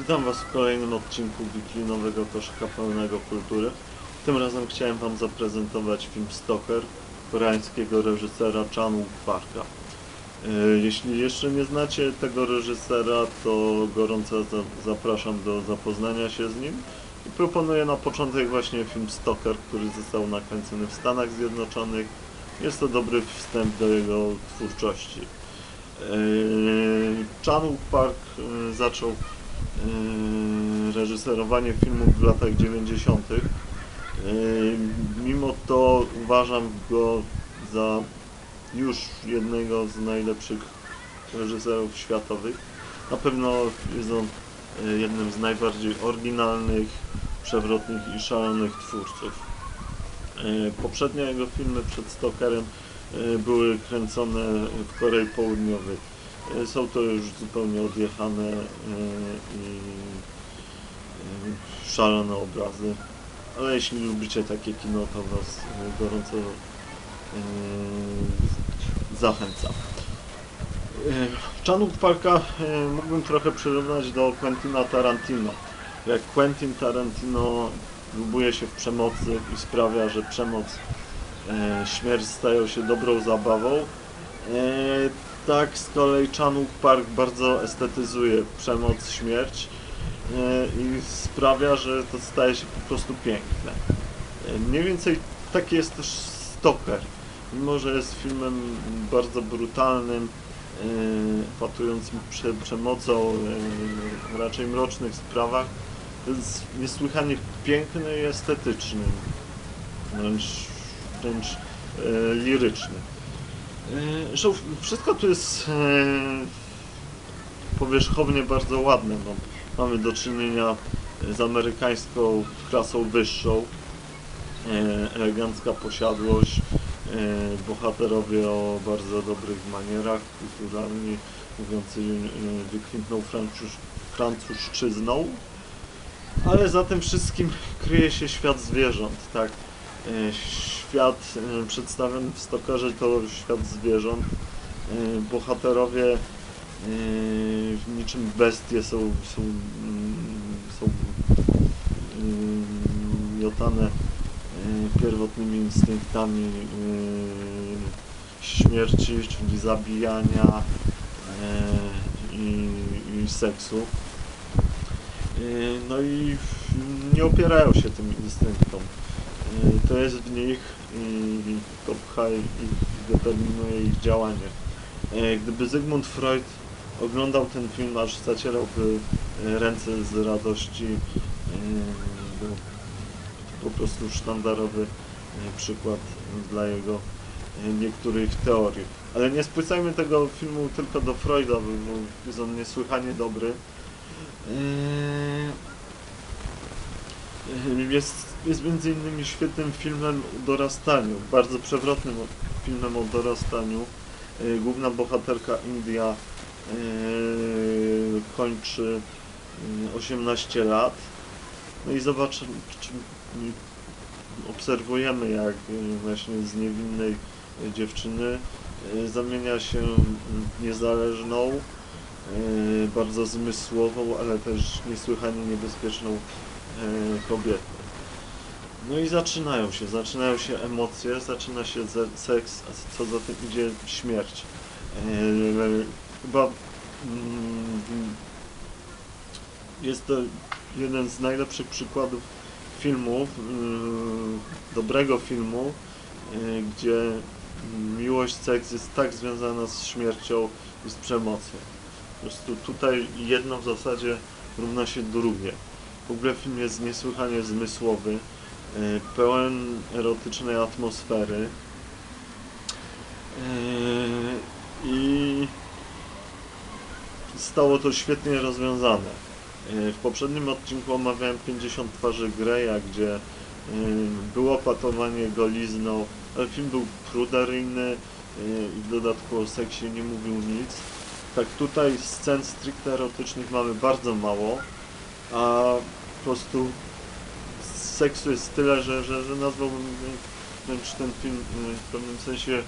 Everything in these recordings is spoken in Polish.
Witam Was w kolejnym odcinku wiklinowego koszyka pełnego kultury. Tym razem chciałem Wam zaprezentować film Stalker koreańskiego reżysera Chan Parka. E, Jeśli jeszcze nie znacie tego reżysera, to gorąco za- zapraszam do zapoznania się z nim. I proponuję na początek właśnie film Stalker, który został nakręcony w Stanach Zjednoczonych. Jest to dobry wstęp do jego twórczości. E, Chan Park e, zaczął reżyserowanie filmów w latach 90. E, Mimo to uważam go za już jednego z najlepszych reżyserów światowych. Na pewno jest on e, jednym z najbardziej oryginalnych, przewrotnych i szalonych twórców. Poprzednie jego filmy przed Stokerem były kręcone w Korei Południowej. E, Są to już zupełnie odjechane e, i e, szalone obrazy. Ale jeśli lubicie takie kino, to Was gorąco zachęcam. Chanuk Parka mógłbym trochę przyrównać do Quentina Tarantino. Jak Quentin Tarantino lubuje się w przemocy i sprawia, że przemoc, śmierć stają się dobrą zabawą, tak z kolei Chanuk Park bardzo estetyzuje przemoc, śmierć e, i sprawia, że to staje się po prostu piękne. E, Mniej więcej taki jest też Stoker. Mimo, że jest filmem bardzo brutalnym, e, patującym prze, przemocą, e, raczej mrocznych sprawach, jest niesłychanie piękny i estetyczny, wręcz, wręcz e, liryczny. Zresztą wszystko tu jest e, powierzchownie bardzo ładne. No, mamy do czynienia z amerykańską klasą wyższą, e, elegancka posiadłość, e, bohaterowie o bardzo dobrych manierach, kulturalni, mówiący wykwintną francusz, francuszczyzną. Ale za tym wszystkim kryje się świat zwierząt, tak? E, Świat e, przedstawiony w Stokerze to świat zwierząt. E, Bohaterowie niczym bestie są, są, mm, są mm, miotane pierwotnymi instynktami śmierci, czyli zabijania i, i seksu. No i nie opierają się tym instynktom. E, To jest w nich i to pcha ich, determinuje ich działanie. E, Gdyby Zygmunt Freud oglądał ten film, aż zacierałby ręce z radości, po prostu sztandarowy przykład dla jego niektórych teorii. Ale nie spłycajmy tego filmu tylko do Freuda, bo jest on niesłychanie dobry. Eee, Jest, jest między innymi świetnym filmem o dorastaniu, bardzo przewrotnym filmem o dorastaniu. Eee, Główna bohaterka India eee, kończy eee, 18 lat. No i zobaczymy, czy, obserwujemy jak właśnie z niewinnej dziewczyny zamienia się w niezależną, e, bardzo zmysłową, ale też niesłychanie niebezpieczną e, kobietę. No i zaczynają się, zaczynają się emocje, zaczyna się seks, a co za tym idzie śmierć. E, Chyba mm, jest to jeden z najlepszych przykładów filmów, mm, dobrego filmu, e, gdzie miłość, seks jest tak związana z śmiercią i z przemocą. Po prostu tutaj jedno w zasadzie równa się drugie. W ogóle film jest niesłychanie zmysłowy, e, pełen erotycznej atmosfery e, i stało to świetnie rozwiązane. E, W poprzednim odcinku omawiałem 50 twarzy Greya, gdzie było patowanie golizną, ale film był pruderyjny i w dodatku o seksie nie mówił nic. Tak tutaj scen stricte erotycznych mamy bardzo mało, a po prostu seksu jest tyle, że, że, że nazwałbym wręcz ten film y, w pewnym sensie y,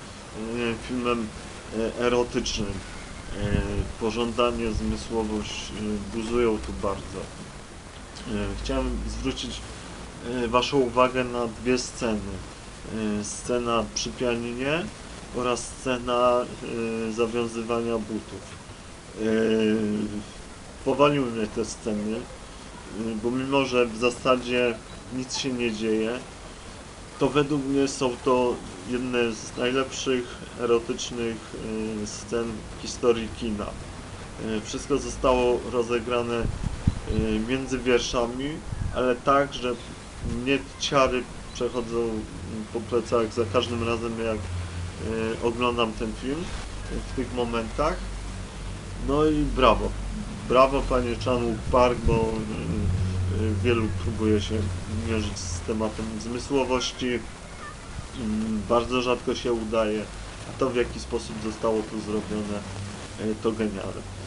filmem y, erotycznym. pożądanie, zmysłowość e, buzują tu bardzo. E, Chciałem zwrócić e, Waszą uwagę na dwie sceny. E, Scena przy pianinie oraz scena e, zawiązywania butów. E, Powaliły mnie te sceny, e, bo mimo, że w zasadzie nic się nie dzieje, to według mnie są to jedne z najlepszych erotycznych e, scen w historii kina. E, Wszystko zostało rozegrane e, między wierszami, ale tak, że mnie ciary przechodzą po plecach za każdym razem, jak oglądam ten film w tych momentach. No i brawo. Brawo panie Chanuk Park, bo wielu próbuje się mierzyć z tematem zmysłowości. Mm, Bardzo rzadko się udaje, a to w jaki sposób zostało tu zrobione, e, to genialne.